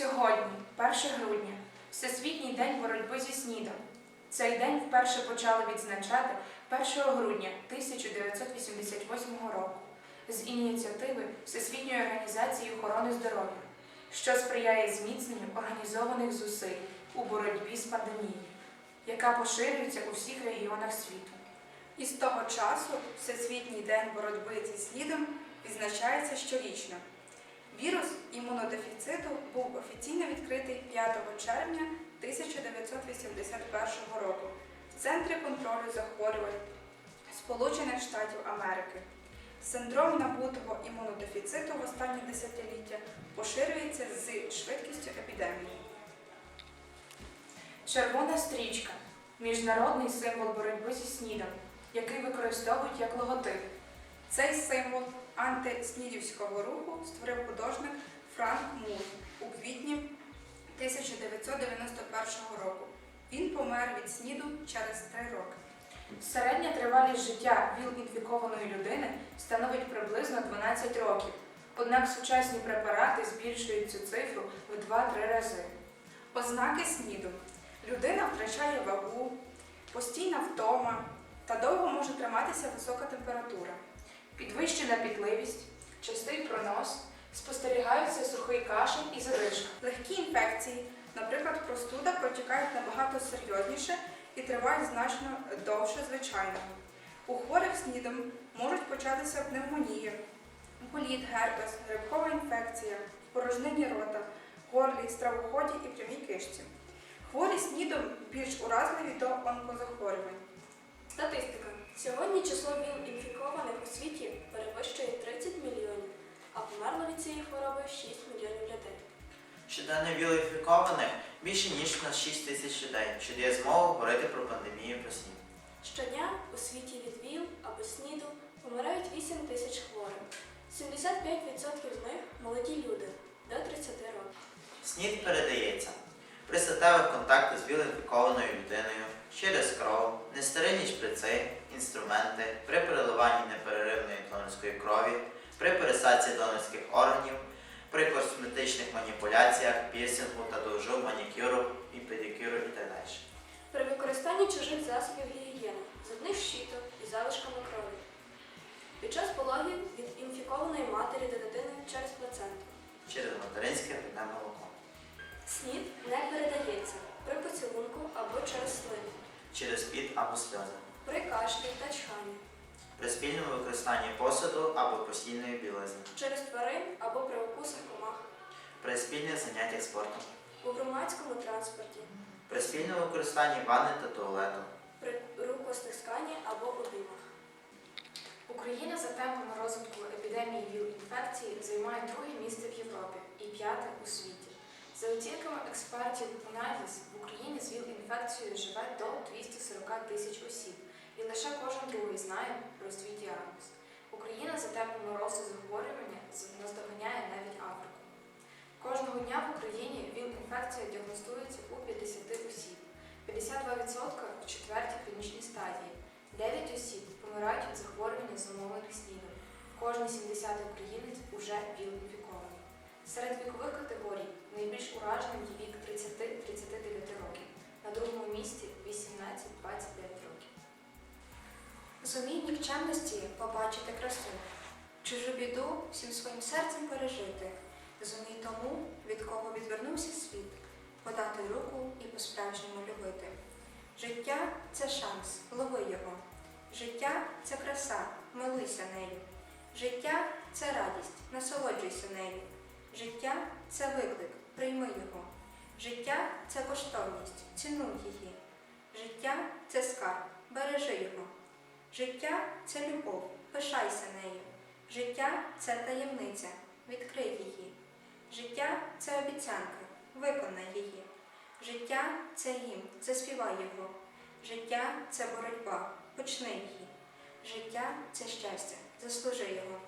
Сьогодні, 1 грудня, Всесвітній день боротьби зі СНІДом. Цей день вперше почали відзначати 1 грудня 1988 року з ініціативи Всесвітньої організації охорони здоров'я, що сприяє зміцненню організованих зусиль у боротьбі з пандемією, яка поширюється у всіх регіонах світу. І з того часу Всесвітній день боротьби зі слідом відзначається щорічно. Вірус імунодефіциту був офіційно відкритий 5 червня 1981 року в Центрі контролю захворювань Сполучених Штатів Америки. Синдром набутого імунодефіциту в останні десятиліття поширюється з швидкістю епідемії. Червона стрічка міжнародний символ боротьби зі СНІДом, який використовують як логотип. Цей символ антиснідівського руху створив художник Франк Мур у квітні 1991 року. Він помер від сніду через три роки. Середня тривалість життя ВІЛ-інфікованої людини становить приблизно 12 років. Однак сучасні препарати збільшують цю цифру в 2-3 рази. Ознаки сніду. Людина втрачає вагу, постійна втома та довго може триматися висока температура. Підвищена пітливість, частий пронос, спостерігаються сухий кашель і задишка. Легкі інфекції, наприклад, простуда, протікають набагато серйозніше і тривають значно довше звичайного. У хворих снідом можуть початися пневмонія, боліт, герпес, грибкова інфекція, порожнині рота, горлі, стравоході і прямій кишці. Хворі снідом більш уразливі до онкозахворювань. Статистика. Сьогодні число ВІЛ-інфікованих у світі перевищує 30 мільйонів, а померло від цієї хвороби 6 мільйонів людей. Щоденно вілоінфікованих більше ніж на 6 тисяч людей, що дає змогу говорити про пандемію про СНІД. Щодня у світі від ВІЛ або СНІДу помирають 8 тисяч хворих. 75% з них молоді люди до 30 років. СНІД передається при статевих контактах з вілоінфікованою людиною через нестерильні шприци, інструменти, при переливанні непереривної донорської крові, при пересадці донорських органів, при косметичних маніпуляціях, пірсингу, татуажу, манікюру і педикюру і так далі. При використанні чужих засобів гігієни, зубних щіток і залишками крові. Під час пологів від інфікованої матері до дитини через плаценту. через материнське грудне молоко, СНІД не передається через піт або сльози, при кашлі та чханні, при спільному використанні посуду або постільної білизни, через тварин або при укусах комах, при спільних заняттях спортом, у громадському транспорті, при спільному використанні ванни та туалету, при рукостисканні або обіймах. Україна за темпами розвитку епідемії ВІЛ-інфекції займає друге місце в Європі і п'яте у світі. За оцінками експертів УНАВІС, в Україні з ВІЛ-інфекцією живе до 240 тисяч осіб, і лише кожен другий знає про свій діагноз. Україна за темпами росту захворювання наздоганяє навіть Африку. Кожного дня в Україні ВІЛ-інфекція діагностується у 50 осіб, 52% в четвертій клінічній стадії. 9 осіб помирають від захворювання зумовлених снідом. Кожний 70-й українець уже. Серед вікових категорій найбільш ураженим є вік 30-39 років. На другому місці 18-29 років. Зумій нікчемності побачити красу, чужу біду всім своїм серцем пережити. Зумій тому, від кого відвернувся світ, подати руку і по-справжньому любити. Життя це шанс, лови його. Життя це краса, милуйся нею. Життя це радість, насолоджуйся нею. Життя це виклик, прийми його. Життя це коштовність, цінуй її. Життя це скарб, бережи його. Життя це любов, пишайся нею. Життя це таємниця, відкрий її. Життя це обіцянка, виконай її. Життя це гімн, заспівай його. Життя це боротьба, почни її. Життя це щастя, заслужи його.